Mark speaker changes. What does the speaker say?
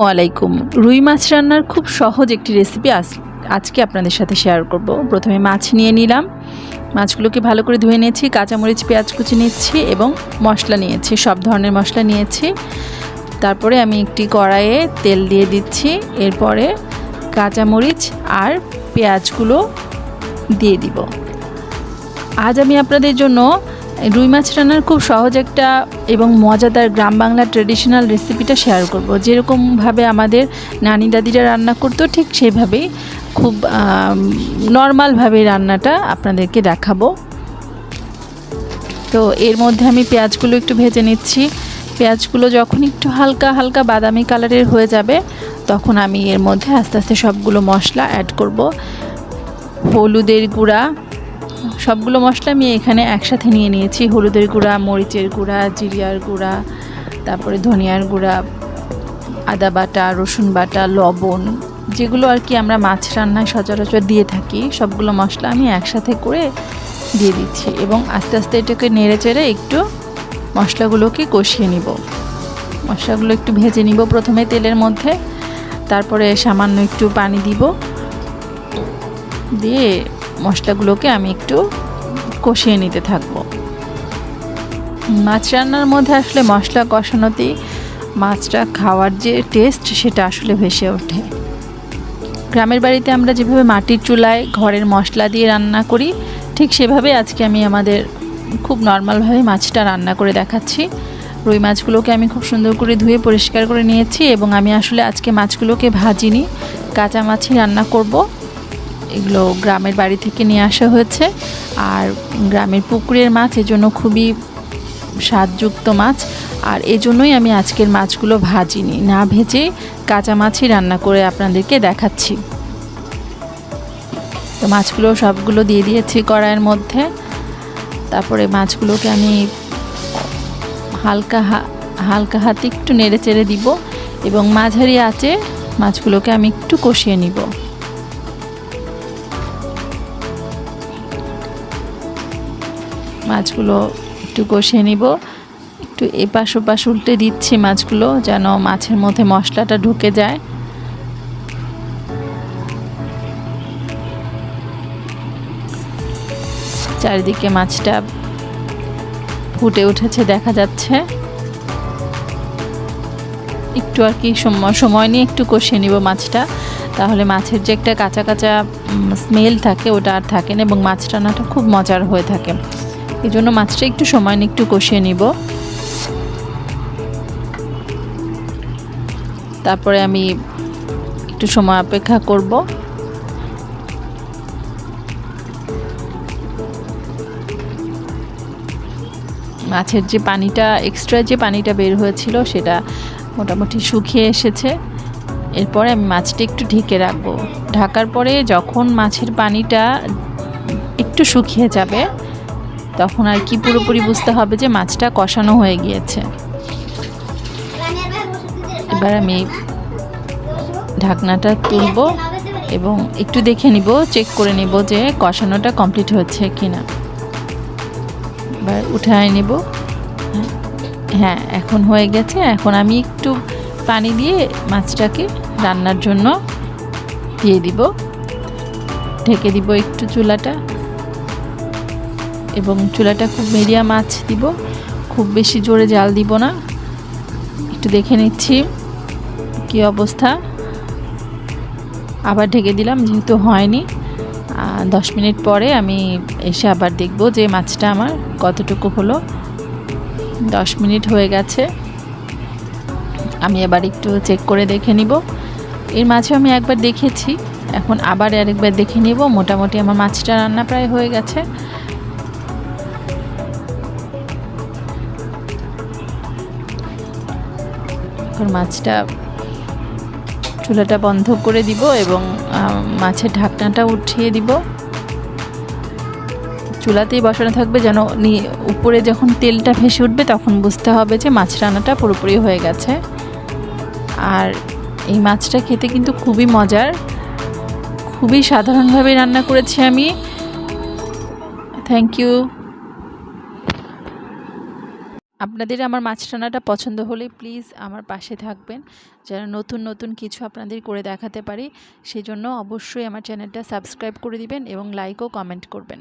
Speaker 1: ওয়ালাইকুম। রুই মাছ রান্নার খুব সহজ একটি রেসিপি আজ, আজকে আপনাদের সাথে শেয়ার করব। প্রথমে মাছ নিয়ে নিলাম। মাছগুলোকে ভালো করে ধুয়ে নিয়েছি, কাঁচামরিচ, পেঁয়াজ কুচি নিচ্ছি এবং মশলা নিয়েছি, সব ধরনের মশলা নিয়েছি। তারপরে আমি একটি কড়াইয়ে তেল দিয়ে দিচ্ছি, এরপরে কাঁচামরিচ আর পেঁয়াজগুলো দিয়ে দিব। আজ আমি আপনাদের জন্য রুই মাছ রান্নার খুব সহজ একটা এবং মজাদার গ্রাম বাংলার ট্রেডিশনাল রেসিপিটা শেয়ার করব। যেরকমভাবে আমাদের নানি দাদিরা রান্না করতো, ঠিক সেভাবেই খুব নর্মালভাবে রান্নাটা আপনাদেরকে দেখাবো। তো এর মধ্যে আমি পেঁয়াজগুলো একটু ভেজে নিচ্ছি। পেঁয়াজগুলো যখন একটু হালকা হালকা বাদামি কালারের হয়ে যাবে, তখন আমি এর মধ্যে আস্তে আস্তে সবগুলো মশলা অ্যাড করব। হলুদের গুঁড়া সবগুলো মশলা আমি এখানে একসাথে নিয়ে নিয়েছি। হলুদের গুঁড়া, মরিচের গুঁড়া, জিরিয়ার গুঁড়া, তারপরে ধনিয়ার গুঁড়া, আদা বাটা, রসুন বাটা, লবণ, যেগুলো আর কি আমরা মাছ রান্নায় সচরাচর দিয়ে থাকি, সবগুলো মশলা আমি একসাথে করে দিয়ে দিচ্ছি এবং আস্তে আস্তে এটাকে নেড়ে চেড়ে একটু মশলাগুলোকে কষিয়ে নিব। মশলাগুলো একটু ভেজে নিব প্রথমে তেলের মধ্যে, তারপরে সামান্য একটু পানি দিব। দিয়ে মশলাগুলোকে আমি একটু কষিয়ে নিতে থাকব। মাছ রান্নার মধ্যে আসলে মশলা কষানোতেই মাছটা খাওয়ার যে টেস্ট সেটা আসলে ভেসে ওঠে। গ্রামের বাড়িতে আমরা যেভাবে মাটির চুলায় ঘরের মশলা দিয়ে রান্না করি, ঠিক সেভাবে আজকে আমি আমাদের খুব নর্মালভাবে মাছটা রান্না করে দেখাচ্ছি। রুই মাছগুলোকে আমি খুব সুন্দর করে ধুয়ে পরিষ্কার করে নিয়েছি এবং আমি আসলে আজকে মাছগুলোকে ভাজিনি, কাঁচা মাছই রান্না করব। এগুলো গ্রামের বাড়ি থেকে নিয়ে আসা হয়েছে। আর গ্রামের পুকুরের মাছ এজন্য খুবই স্বাদযুক্ত মাছ। আর এজন্যই আমি আজকের মাছগুলো ভাজিনি। না ভেজে কাঁচা মাছই রান্না করে আপনাদেরকে দেখাচ্ছি। তো মাছগুলো সবগুলো দিয়ে দিয়েছি কড়াইয়ের মধ্যে। তারপরে মাছগুলোকে আমি হালকা হালকা হাতে একটু নেড়ে চেড়ে দিব এবং মাঝারি আঁচে মাছগুলোকে আমি একটু কষিয়ে নিব। মাছগুলো একটু কষিয়ে নিব। একটু এপাশ ওপাশ উল্টে দিচ্ছি মাছগুলো যেন মাছের মধ্যে মশলাটা ঢুকে যায়। চারিদিকে মাছটা ফুটে উঠেছে, দেখা যাচ্ছে। একটু আর কি সময় নিয়ে একটু কষিয়ে নিব মাছটা। তাহলে মাছের যে একটা কাঁচা কাঁচা স্মেল থাকে, ওটা আর থাকে না এবং মাছ রান্নাটা খুব মজার হয়ে থাকে। এই জন্য মাছটা একটু সময় নিয়ে একটু কষিয়ে নিব। তারপরে আমি একটু সময় অপেক্ষা করব। মাছের যে পানিটা এক্সট্রা যে পানিটা বের হয়েছিল সেটা মোটামুটি শুকিয়ে এসেছে। এরপরে আমি মাছটা একটু ঢেকে রাখব। ঢাকার পরে যখন মাছের পানিটা একটু শুকিয়ে যাবে তখন আর কি পুরোপুরি বুঝতে হবে যে মাছটা কষানো হয়ে গিয়েছে। এবার আমি ঢাকনাটা তুলব এবং একটু দেখে নিব চেক করে নিব যে কষানোটা কমপ্লিট হচ্ছে কি না এবার উঠায় নেব। হ্যাঁ এখন হয়ে গেছে। এখন আমি একটু পানি দিয়ে মাছটাকে রান্নার জন্য দিয়ে দিব। ঢেকে দিব একটু চুলাটা। এবং চুলাটা খুব মিডিয়াম আঁচ দিব, খুব বেশি জোরে জাল দিব না। একটু দেখে নিচ্ছি কি অবস্থা। আবার ঢেকে দিলাম, যেহেতু হয়নি। দশ মিনিট পরে আমি এসে আবার দেখব যে মাছটা আমার কতটুকু হলো। দশ মিনিট হয়ে গেছে। আমি এবার একটু চেক করে দেখে নিব। এর মাঝে আমি একবার দেখেছি, এখন আবার আরেকবার দেখে নিব। মোটামুটি আমার মাছটা রান্না প্রায় হয়ে গেছে। এখন মাছটা চুলাটা বন্ধ করে দিব এবং মাছের ঢাকনাটা উঠিয়ে দিব। চুলাতেই বসানো থাকবে যেন উপরে যখন তেলটা ভেসে উঠবে তখন বুঝতে হবে যে মাছ রান্নাটা পুরোপুরি হয়ে গেছে। আর এই মাছটা খেতে কিন্তু খুবই মজার। খুবই সাধারণভাবে রান্না করেছি আমি। থ্যাংক ইউ আপনাদের আমার মাছ টানাটা পছন্দ হলে প্লিজ আমার পাশে থাকবেন। যারা নতুন নতুন কিছু আপনাদের করে দেখাতে পারি, সেজন্য অবশ্যই আমার চ্যানেলটা সাবস্ক্রাইব করে দিবেন এবং লাইক ও কমেন্ট করবেন।